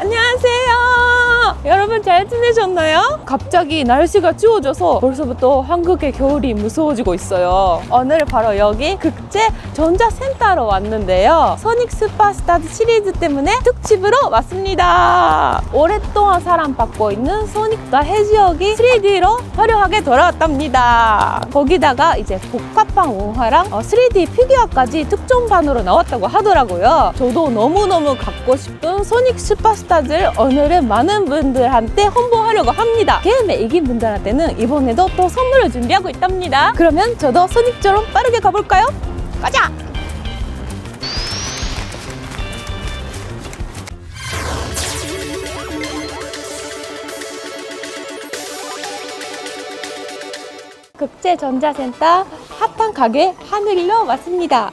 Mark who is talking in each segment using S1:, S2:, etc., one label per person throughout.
S1: 안녕하세요. 잘 지내셨나요? 갑자기 날씨가 추워져서 벌써부터 한국의 겨울이 무서워지고 있어요. 오늘 바로 여기 극제 전자센터로 왔는데요. 소닉 슈퍼스타즈 시리즈 때문에 특집으로 왔습니다. 오랫동안 사랑받고 있는 소닉과 해지역이 3D로 화려하게 돌아왔답니다. 거기다가 이제 복합방 원화랑 어, 3D 피규어까지 특종반으로 나왔다고 하더라고요. 저도 너무너무 갖고 싶은 소닉 슈퍼스타즈를 오늘은 많은 분들한테 홍보하려고 합니다. 게임에 이긴 분들한테는 이번에도 또 선물을 준비하고 있답니다. 그러면 저도 소닉처럼 빠르게 가볼까요? 가자! 극제전자센터 핫한 가게 하늘로 왔습니다.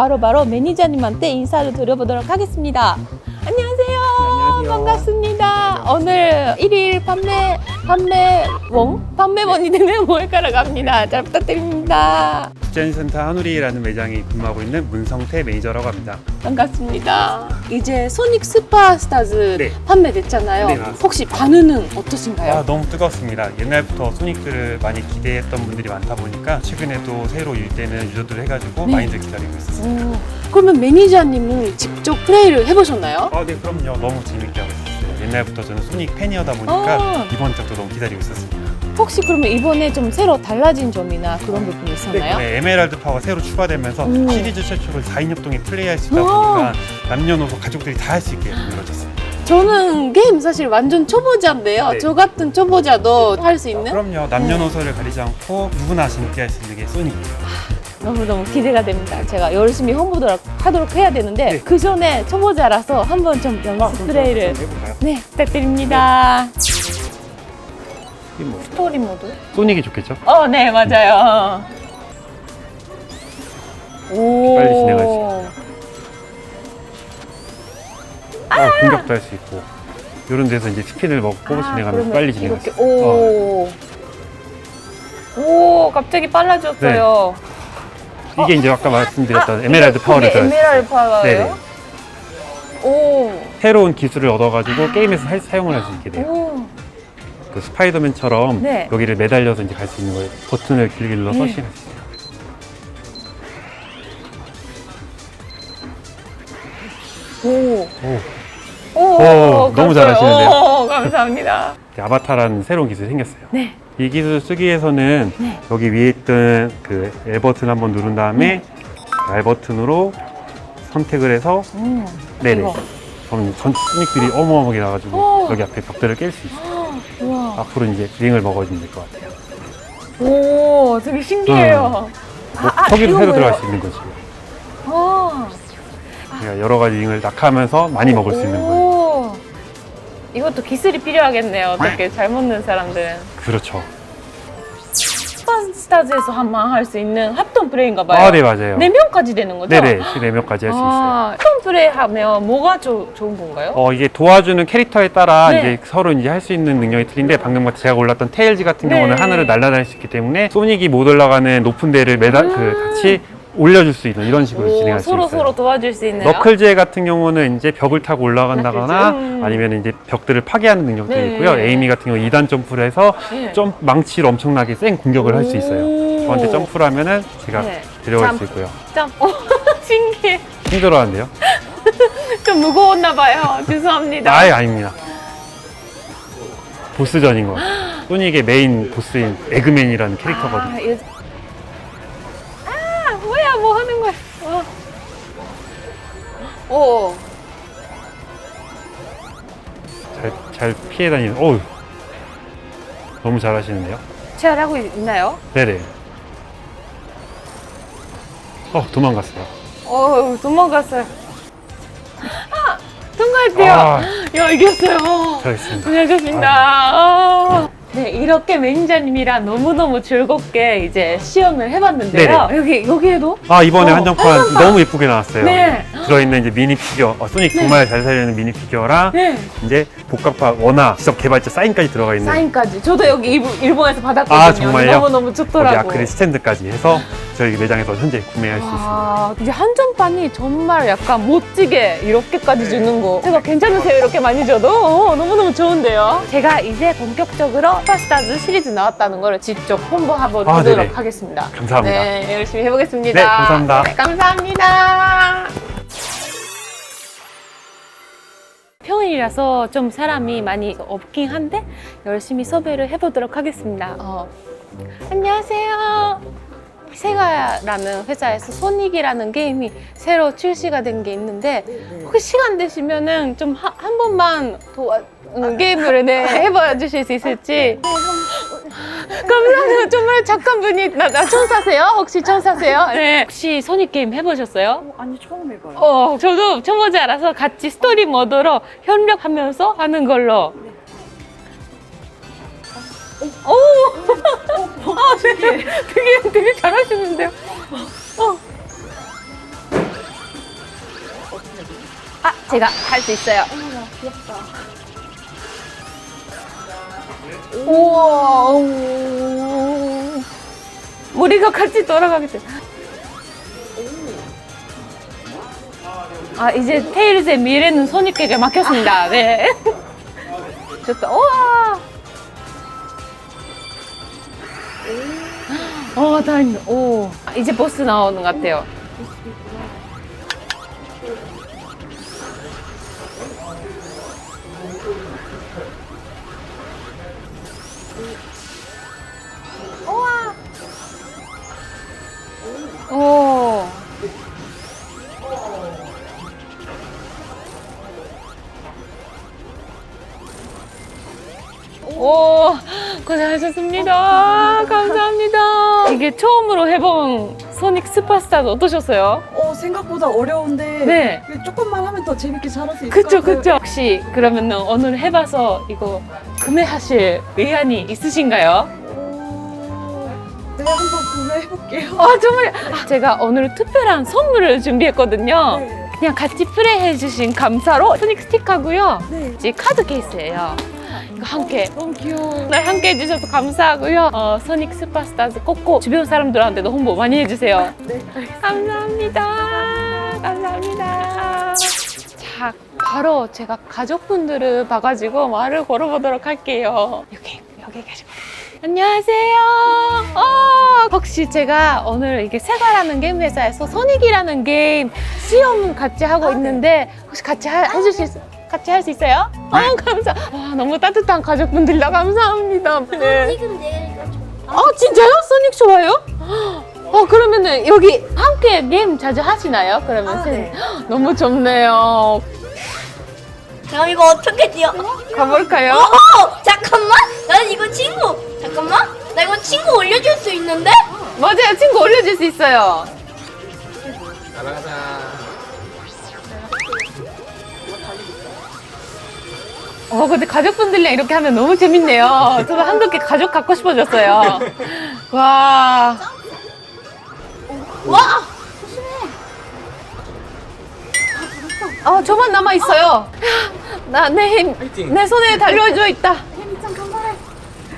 S1: 바로 바로 매니저님한테 인사를 드려보도록 하겠습니다. 안녕하세요.
S2: 안녕하세요.
S1: 반갑습니다. 오늘 1일 판매, 판매원? 판매원이 되는 몰카를 갑니다. 잘 부탁드립니다.
S2: 국제센터 한우리라는 매장에 근무하고 있는 문성태 매니저라고 합니다.
S1: 반갑습니다. 이제 소닉 슈퍼스타즈
S2: 네.
S1: 판매됐잖아요.
S2: 네, 맞습니다.
S1: 혹시 반응은 어떠신가요?
S2: 아, 너무 뜨겁습니다. 옛날부터 소닉들을 많이 기대했던 분들이 많다 보니까 최근에도 새로 유입되는 유저들을 해가지고
S1: 네.
S2: 많이들 기다리고 있었습니다.
S1: 오, 그러면 매니저님은 직접 플레이를 해보셨나요?
S2: 아, 네, 그럼요. 너무 재밌게 하고 있었어요. 옛날부터 저는 소닉 팬이었다 보니까
S1: 아.
S2: 이번 작도 너무 기다리고 있었습니다.
S1: 혹시 그러면 이번에 좀 새로 달라진 점이나 그런 부분이 있었나요?
S2: 네, 에메랄드 파워가 새로 추가되면서
S1: 오.
S2: 시리즈 최초로 4인 협동에 플레이할 수 있다
S1: 와.
S2: 보니까 남녀노소 가족들이 다 할 수 있게 만들어졌습니다.
S1: 저는 게임 사실 완전 초보자인데요.
S2: 네.
S1: 저 같은 초보자도 할 수 있는
S2: 그럼요. 남녀노소를 가리지 않고 누구나 재밌게 할 수 있는 게 소닉이에요.
S1: 너무너무 기대가 됩니다. 제가 열심히 홍보도록 하도록 해야 되는데
S2: 네.
S1: 그 전에 초보자라서 한번 좀 연습 플레이를
S2: 해볼까요?
S1: 네 부탁드립니다.
S2: 이게 뭐
S1: 스토리 모드?
S2: 소닉이 좋겠죠?
S1: 어, 네, 맞아요. 오.
S2: 빨리 진행하시죠. 아, 공격도 할 수 있고 이런 데서 이제 스핀을 먹고
S1: 아,
S2: 진행하면
S1: 그러면
S2: 빨리 진행할 수
S1: 이렇게,
S2: 있어요. 어.
S1: 오. 오, 갑자기 빨라졌어요.
S2: 이게 이제 아까 말씀드렸던 에메랄드
S1: 이게-
S2: 파워를
S1: 이게
S2: 들어있어요.
S1: 에메랄드 파워예요?
S2: 네네.
S1: 오.
S2: 새로운 기술을 얻어가지고 게임에서 할- 사용을 할 수 있게 돼요.
S1: 오.
S2: 그 스파이더맨처럼
S1: 네.
S2: 여기를 매달려서 이제 갈 수 있는 거예요. 버튼을 길게 눌러서
S1: 네. 오.
S2: 오.
S1: 오,
S2: 오. 너무 잘하시는데요?
S1: 오, 감사합니다.
S2: 아바타라는 새로운 기술이 생겼어요.
S1: 네.
S2: 이 기술 쓰기 위해서는
S1: 네.
S2: 여기 위에 있던 그 L 버튼 한번 누른 다음에 R 버튼으로 선택을 해서
S1: 음.
S2: 네네.
S1: 이거.
S2: 그럼 전 스닉들이 어마어마하게 나가지고
S1: 오.
S2: 여기 앞에 벽들을 깰 수 있어요.
S1: 우와.
S2: 앞으로 이제 링을 먹어주면 될 것 같아요.
S1: 오, 되게 신기해요.
S2: 뭐, 거기로
S1: 이거
S2: 새로
S1: 뭐예요?
S2: 들어갈 수 있는 거지.
S1: 아.
S2: 그러니까 여러 가지 링을 낙하면서 많이 먹을 수 있는 거예요.
S1: 오. 이것도 기술이 필요하겠네요. 어떻게 잘 먹는 사람들은.
S2: 그렇죠.
S1: 슈퍼스타즈에서 한번 할 수 있는 합동 플레이인가 봐요.
S2: 아, 네, 맞아요.
S1: 네 명까지 되는 거죠?
S2: 네네, 4명까지 할 수 있어요.
S1: 아, 합동 플레이 하면 뭐가 조, 좋은 건가요?
S2: 어, 이게 도와주는 캐릭터에 따라
S1: 네.
S2: 이제 서로 이제 할 수 있는 능력이 틀린데 방금 같이 제가 올랐던 테일즈 같은
S1: 네.
S2: 경우는 하늘을 날아다닐 수 있기 때문에 소닉이 못 올라가는 높은 데를 매달
S1: 음.
S2: 그 같이 올려줄 수 있는 이런 식으로
S1: 오,
S2: 진행할 수
S1: 서로
S2: 있어요.
S1: 서로 도와줄 수 있네요.
S2: 너클즈 같은 경우는 이제 벽을 타고 올라간다거나
S1: 너클즈? 음.
S2: 아니면 이제 벽들을 파괴하는 능력도
S1: 네.
S2: 있고요. 에이미 같은 경우 2단 점프를 해서
S1: 네.
S2: 점 망치를 엄청나게 센 공격을 할 수 있어요.
S1: 오.
S2: 저한테 점프를 하면은 제가
S1: 네.
S2: 데려갈
S1: 점.
S2: 수 있고요.
S1: 점. 오, 신기해.
S2: 힘들어하는데요?
S1: 좀 무거웠나 봐요. 죄송합니다.
S2: 아예 아닙니다. 보스전인 거. 소닉의 메인 보스인 에그맨이라는 캐릭터거든요.
S1: 아, 이 어. 오.
S2: 잘, 잘 피해 다니는, 어우. 너무 잘 하시는데요?
S1: 체열하고 있나요?
S2: 네네. 어, 도망갔어요.
S1: 어, 도망갔어요. 아, 통과했대요.
S2: 아.
S1: 야, 이겼어요.
S2: 잘했습니다.
S1: 고생하셨습니다. 아. 네, 이렇게 매니저님이랑 너무너무 즐겁게 이제 시연을 해봤는데요. 여기, 여기에도?
S2: 아 이번에
S1: 어,
S2: 한정판 너무 예쁘게 나왔어요.
S1: 네.
S2: 들어있는 이제 미니 피규어, 어, 소닉 정말 잘 살리는 미니 피규어랑
S1: 네.
S2: 이제 복각파 원화 직접 개발자 사인까지 들어가 있는
S1: 사인까지. 저도 여기 일본- 일본에서 받았거든요.
S2: 아, 정말요?
S1: 너무너무
S2: 거기
S1: 좋더라고.
S2: 아크릴 스탠드까지 해서 저희 매장에서 현재 구매할 수 있습니다.
S1: 와, 이제 한정판이 정말 약간 멋지게 이렇게까지
S2: 네.
S1: 주는 거. 제가 괜찮으세요? 이렇게 많이 줘도? 어, 너무너무 좋은데요? 제가 이제 본격적으로 슈퍼스타즈 시리즈 나왔다는 걸 직접 홍보하도록
S2: 아, 네네.
S1: 하겠습니다.
S2: 감사합니다.
S1: 네, 열심히 해보겠습니다.
S2: 네, 감사합니다.
S1: 네, 감사합니다. 평일이라서 좀 사람이 많이 없긴 한데 열심히 섭외를 해보도록 하겠습니다. 어. 안녕하세요. 세가라는 회사에서 소닉이라는 게임이 새로 출시가 된 게 있는데 혹시 시간 되시면은 좀 한 번만 도와 음, 게임을 네, 해봐 주실 수 있을지 감사합니다 정말 착한 분이 나, 나 천사세요? 혹시 천사세요? 네 혹시 소닉 게임 해보셨어요?
S3: 아니 처음 해봐요.
S1: 어 저도 초보지 알아서 같이 스토리 모드로 협력하면서 하는 걸로 오! 아, 네. 되게, 되게 잘하시는데요? 어. 아, 제가 할 수 있어요.
S3: 귀엽다.
S1: 우와. 오. 우리가 같이 돌아가게 돼. 아, 이제 테일즈의 미래는 소닉에게 맡겼습니다. 네. 좋다. 우와. 어, 다행이다. 오. 아, 이제 보스 나오는 것 같아요. 오. 오, 고생하셨습니다. 감사합니다. 이게 처음으로 해본 소닉 슈퍼스타즈 어떠셨어요?
S3: 어 생각보다 어려운데
S1: 네.
S3: 조금만 하면 더 재밌게 잘할 수 있을
S1: 그쵸,
S3: 것 같아요.
S1: 그쵸. 혹시 그러면은 오늘 해봐서 이거 구매하실 의향이 있으신가요?
S3: 오, 네 한번 해볼게요.
S1: 아, 정말. 아, 제가 오늘 특별한 선물을 준비했거든요.
S3: 네.
S1: 그냥 같이 플레이해 주신 감사로 소닉 스틱하고요.
S3: 네.
S1: 이 카드 케이스예요. 이거 함께
S3: 너무 귀여워.
S1: 네, 함께 해주셔서 감사하고요. 어, 소닉 슈퍼스타즈 꼭꼭 주변 사람들한테도 홍보 많이 해주세요.
S3: 네.
S1: 감사합니다. 감사합니다. 자, 바로 제가 가족분들을 봐가지고 말을 걸어보도록 할게요. 여기, 여기 계시고. 안녕하세요. 어, 혹시 제가 오늘 이게 세가라는 게임 회사에서 소닉이라는 게임 시험 같이 하고
S3: 아, 네.
S1: 있는데 혹시 같이 하, 해주실 수, 같이 할 수 있어요? 어, 감사. 와, 너무 따뜻한 가족분들이라 감사합니다. 네.
S4: 지금 내가
S1: 좀아 진짜요? 소닉 좋아요? 어 그러면은 여기 함께 게임 자주 하시나요? 그러면
S3: 아,
S1: 선-
S3: 네.
S1: 너무 좋네요.
S4: 야 이거 어떻게 뛰어?
S1: 가볼까요?
S4: 어 잠깐만 난 이거 친구 잠깐만 나 이거 친구 올려줄 수 있는데?
S1: 맞아요, 친구 올려줄 수 있어요. 어 근데 가족분들이랑 이렇게 하면 너무 재밌네요. 저도 한국에 가족 갖고 싶어졌어요. 와.
S4: 와
S1: 아 저만 남아 있어요. 나 내 힘, 내 손에 달려줘 있다.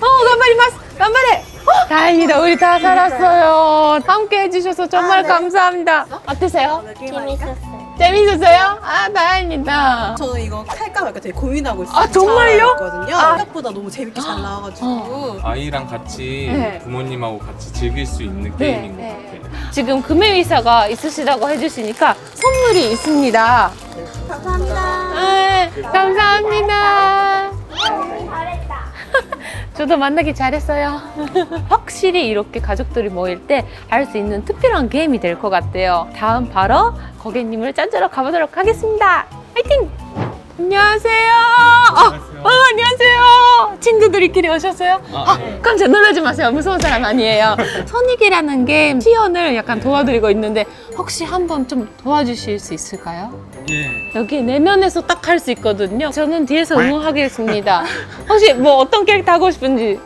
S1: 어, 간발이마스. 간발해. 어, 다행이다. 우리 다 살았어요. 함께 해주셔서 정말 감사합니다. 어떠세요?
S4: 재밌었어요
S1: 재밌었어요? 아, 다행이다.
S3: 저는 이거 할까 말까 되게 고민하고 있어요.
S1: 아, 정말요?
S3: 거든요
S1: 아.
S3: 생각보다 너무 재밌게 잘 나와가지고.
S5: 아이랑 같이
S1: 네.
S5: 부모님하고 같이 즐길 수 있는
S1: 네,
S5: 게임인 것
S1: 네.
S5: 같아요.
S1: 지금 구매 의사가 있으시다고 해주시니까 선물이 있습니다.
S4: 감사합니다
S1: 네, 감사합니다.
S4: 잘했다
S1: 저도 만나기 잘했어요. 확실히 이렇게 가족들이 모일 때 할 수 있는 특별한 게임이 될 것 같아요. 다음 바로 고객님을 짠주러 가보도록 하겠습니다. 화이팅! 안녕하세요. 어, 어, 안녕하세요. 친구들끼리 오셨어요? 아, 깜짝 놀라지 마세요. 무서운 사람 아니에요. 선익이라는 게임 시연을 약간 도와드리고 있는데 혹시 한번 좀 도와주실 수 있을까요?
S5: 예.
S1: 여기 내면에서 딱 할 수 있거든요. 저는 뒤에서 응원하겠습니다. 혹시 뭐 어떤 캐릭터 하고 싶은지.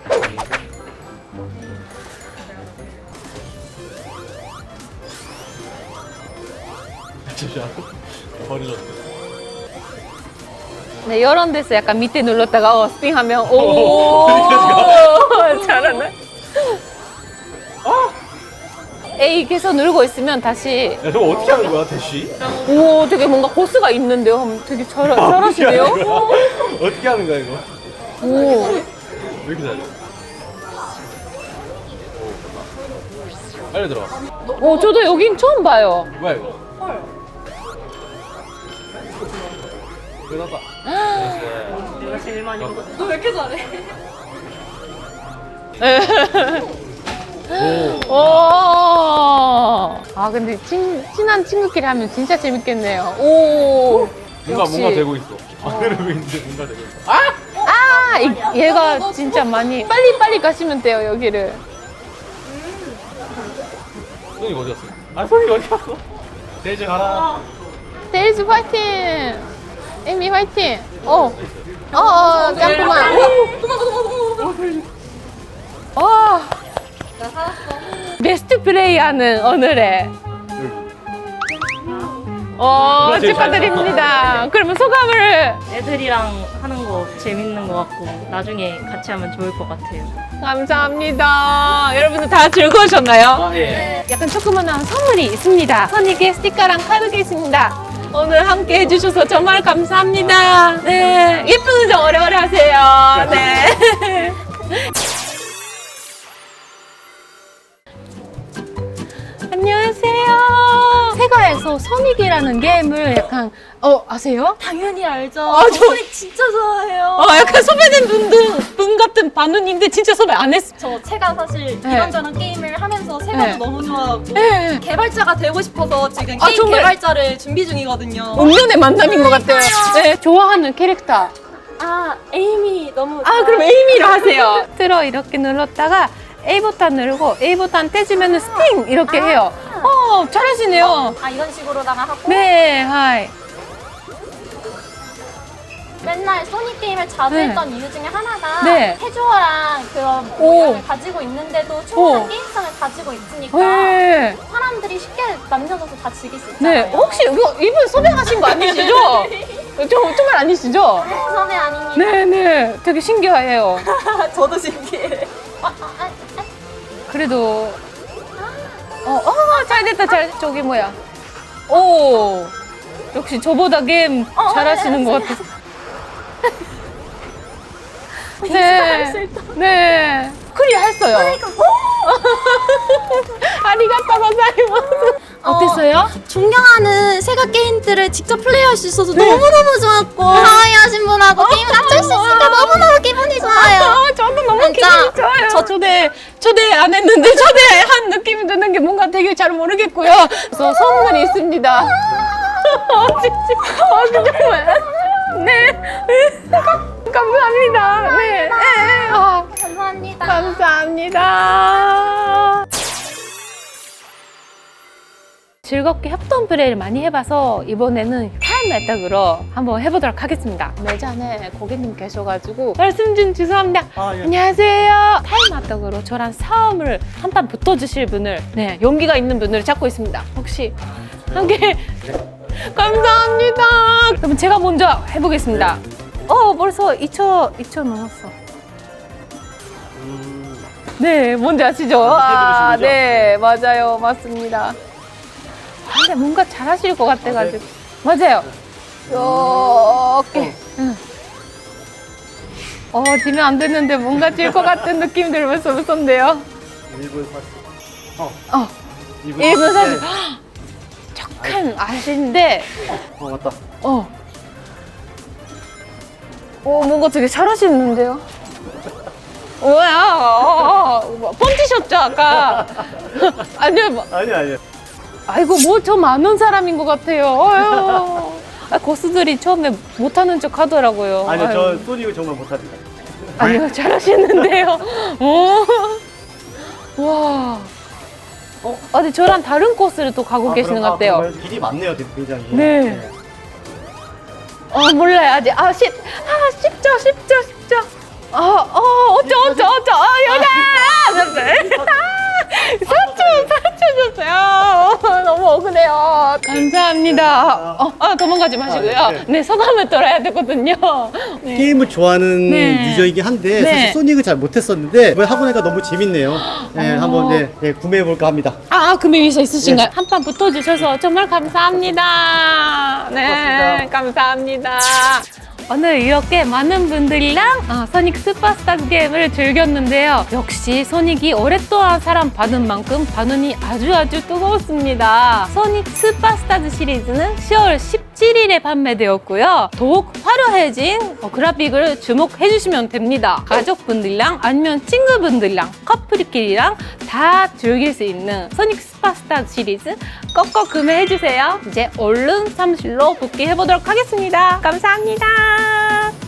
S1: 네, 이런 데서 약간 밑에 눌렀다가 어, 스팅하면 오 잘하네. A 계속 누르고 있으면 다시
S6: 야, 저거 어떻게 하는 거야, 대쉬?
S1: 오 되게 뭔가 고수가 있는데요. 되게 잘, 잘하시네요.
S6: 어떻게 하는 거야, 이거?
S1: 오.
S6: 왜 이렇게 잘해? 빨리 들어가.
S1: 오, 저도 여긴 처음 봐요.
S6: 뭐야, 이거? 헐. 끝났다.
S1: 오. 아, 근데 친, 친한 친구끼리 하면 진짜 재밌겠네요. 오.
S6: 뭔가,
S1: 역시.
S6: 뭔가 되고 있어. 안 그러고 있는데 뭔가 되고 있어. 아!
S1: 아, 이- 얘가 진짜 많이 빨리 빨리 가시면 돼요 여기를.
S6: 손이 어디 갔어? 아, 손이 어디 갔어? 대지 가라.
S1: 데이즈 파이팅. 에미 파이팅. 어. 어, 어, 잠깐만. 어. 베스트 플레이하는 오늘의. 어, 축하드립니다. 그러면 소감을
S7: 애들이랑 하는 거 재밌는 것 같고 나중에 같이 하면 좋을 것 같아요.
S1: 감사합니다. 여러분들 다 즐거우셨나요?
S6: 아, 예.
S1: 약간 조그만한 선물이 있습니다. 선익의 스티커랑 카드가 있습니다. 오늘 함께 해주셔서 정말 감사합니다. 네. 예쁜 우정 오래오래 하세요. 네. 안녕하세요. 세가에서 선익이라는 게임을 약간, 어, 아세요?
S3: 당연히 알죠.
S1: 아, 저-
S3: 소닉 진짜 좋아해요.
S1: 어, 약간 소배된 분들, 분 같은 반응인데 진짜 소배 안 했어.
S3: 저 제가 사실
S1: 네.
S3: 이런저런 게임을 하면서 세가도
S1: 네.
S3: 너무 좋아하고
S1: 네.
S3: 개발자가 되고 싶어서 지금
S1: 아,
S3: 게임
S1: 정말?
S3: 개발자를 준비 중이거든요.
S1: 운명의 만남인 것 같아요. 네, 좋아하는 캐릭터.
S3: 아, 에이미 너무
S1: 아, 그럼 에이미로 하세요. 틀어 이렇게 눌렀다가 A 버튼 누르고 A 버튼 떼주면 스팅 이렇게 해요. 어, 잘하시네요.
S3: 아, 이런 식으로다가 하고
S1: 네, 하이.
S8: 맨날 소닉 게임을 자주
S1: 네.
S8: 했던 이유 중에 하나가
S1: 네.
S8: 캐주얼한 그런
S1: 오.
S8: 모양을 가지고 있는데도 충분한
S1: 오.
S8: 게임성을 가지고 있으니까
S1: 네.
S8: 사람들이 쉽게 남녀노소 다 즐길 수 있잖아요.
S1: 네. 혹시 이거 이분 소개하신 거 아니시죠? 저 정말 아니시죠?
S8: 선배 아닙니다.
S1: 네, 네. 되게 신기해요.
S3: 저도 신기해.
S8: 아, 아, 아, 아,
S1: 그래도 어, 어, 잘 됐다. 잘 저기 뭐야? 오. 역시 저보다 게임 잘하시는 것 같아서. 네. 네. 클리어 했어요. 아리가또 고자이마스. 어땠어요?
S8: 존경하는 세가 게임들을 직접 플레이할 수 있어서
S1: 네.
S8: 너무너무 좋았고 하와이 하신 분하고 게임을 같이 할수 있으니까 너무너무 기분이 좋아요.
S1: 아,
S8: 진짜.
S1: 저 초대, 초대 안 했는데 초대한 느낌이 드는 게 뭔가 되게 잘 모르겠고요. 그래서 선물이 있습니다. 어, 진짜. 어, 정말. 네. 감사합니다. 네. 네. 아,
S8: 감사합니다.
S1: 감사합니다. 즐겁게 협동 플레이를 많이 해봐서 이번에는 타임 메탁으로 한번 해보도록 하겠습니다. 매장에 고객님 계셔가지고 말씀 좀 죄송합니다. 안녕하세요. 타임 메탁으로 저랑 싸움을 한판 붙어주실 분을 네 용기가 있는 분을 찾고 있습니다. 혹시 함께 감사합니다. 그럼 제가 먼저 해보겠습니다. 어 벌써 2초 2초 넘었어. 네, 뭔지 아시죠? 아? 네, 맞아요. 맞습니다. 아, 근데 뭔가 잘하실 것 같아가지고. 맞아요. 이렇게. 응. 어, 지면 안 됐는데 뭔가 질 것 같은 느낌 들면서 무섭네요.
S6: 1분 40. 어.
S1: 어,
S6: 2분
S1: 1분 40. 척한 아신데,
S6: 어, 맞다.
S1: 어. 오, 뭔가 되게 잘하시는데요? 뭐야? 어, 어, 펀치셨죠, 아까? 아니요, 뭐,
S6: 아니야, 아니야.
S1: 아이고, 뭐 저 많은 사람인 것 같아요. 아, 고수들이 처음에 못하는 척 하더라고요.
S6: 아니요,
S1: 아유.
S6: 저 소닉을 정말 못합니다.
S1: 아니요, 잘하시는데요. 어. 와. 어, 아, 근데 저랑 다른 코스를 또 가고 계시는 것 같아요.
S9: 길이 많네요, 대표장이.
S1: 네. 어, 몰라요, 아직. 아, 십, 아, 십죠, 십죠, 십죠. 아, 어, 어쩌, 어쩌, 어쩌, 아, 여자! 네. 사촌, 사 촌 줬어요. 너무 억울해요. 감사합니다. 어, 아, 도망가지 마시고요. 네, 소감을 들어야 되거든요. 네.
S9: 게임을 좋아하는
S1: 네.
S9: 유저이긴 한데
S1: 네.
S9: 사실 소닉을 잘 못했었는데 이번에 하고 나니까 너무 재밌네요. 네,
S1: 어.
S9: 한번 네, 네, 구매해 볼까 합니다.
S1: 아, 금이 위해서 있으신가요? 한판 붙어주셔서 정말 감사합니다. 네, 감사합니다. 오늘 이렇게 많은 분들이랑 어, 소닉 슈퍼스타즈 게임을 즐겼는데요. 역시 소닉이 오랫동안 사랑받은 만큼 반응이 아주 아주 뜨거웠습니다. 소닉 슈퍼스타즈 시리즈는 10월 17일에 판매되었고요. 더욱 화려해진 어, 그래픽을 주목해 주시면 됩니다. 가족분들이랑 아니면 친구분들이랑 커플끼리랑 다 즐길 수 있는 소닉 슈퍼스타즈 시리즈 꼭꼭 구매해 주세요. 이제 얼른 사무실로 복귀해 보도록 하겠습니다. 감사합니다.